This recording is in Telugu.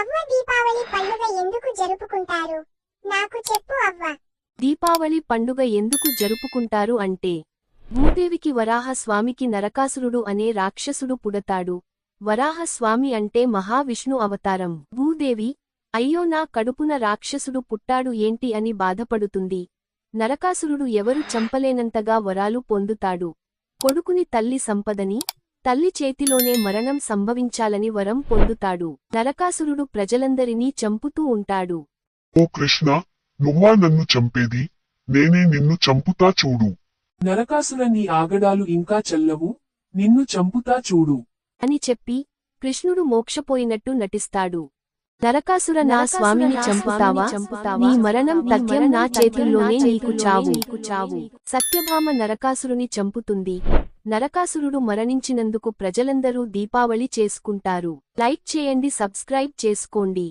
అవ్వ దీపావళి పండుగ ఎందుకు జరుపుకుంటారు? నాకు చెప్పు అవ్వ. దీపావళి పండుగ ఎందుకు జరుపుకుంటారు అంటే భూదేవికి వరాహ స్వామికి నరకాసురుడు అనే రాక్షసుడు పుడతాడు. వరాహ స్వామి అంటే మహావిష్ణు అవతారం. భూదేవి అయ్యో నా కడుపున రాక్షసుడు పుట్టాడు ఏంటి అని బాధపడుతుంది. నరకాసురుడు ఎవరు చంపలేనంతగా వరాలు పొందుతాడు. కొడుకుని తల్లి సంపదని తల్లి చేతిలోనే మరణం సంభవించాలని వరం పొందుతాడు. నరకాసురుడు ప్రజలందరినీ చంపుతూ ఉంటాడు. ఓ కృష్ణ నువ్వా నన్ను చంపేది? నేనే నిన్ను చంపుతా చూడు. నరకాసుర నీ ఆగడాలు ఇంకా చెల్లవు నిన్ను చంపుతా చూడు. అని చెప్పి కృష్ణుడు మోక్షపోయినట్టు నటిస్తాడు. నరకాసుర నా స్వామిని చంపుతావా? నీ మరణం తథ్యం నా చేతుల్లోనే నీకు చావు. సత్యభామ నరకాసురుని చంపుతుంది. నరకాసురుడు మరణించినందుకు ప్రజలందరూ దీపావళి చేసుకుంటారు. లైక్ చేయండి సబ్స్క్రైబ్ చేసుకోండి.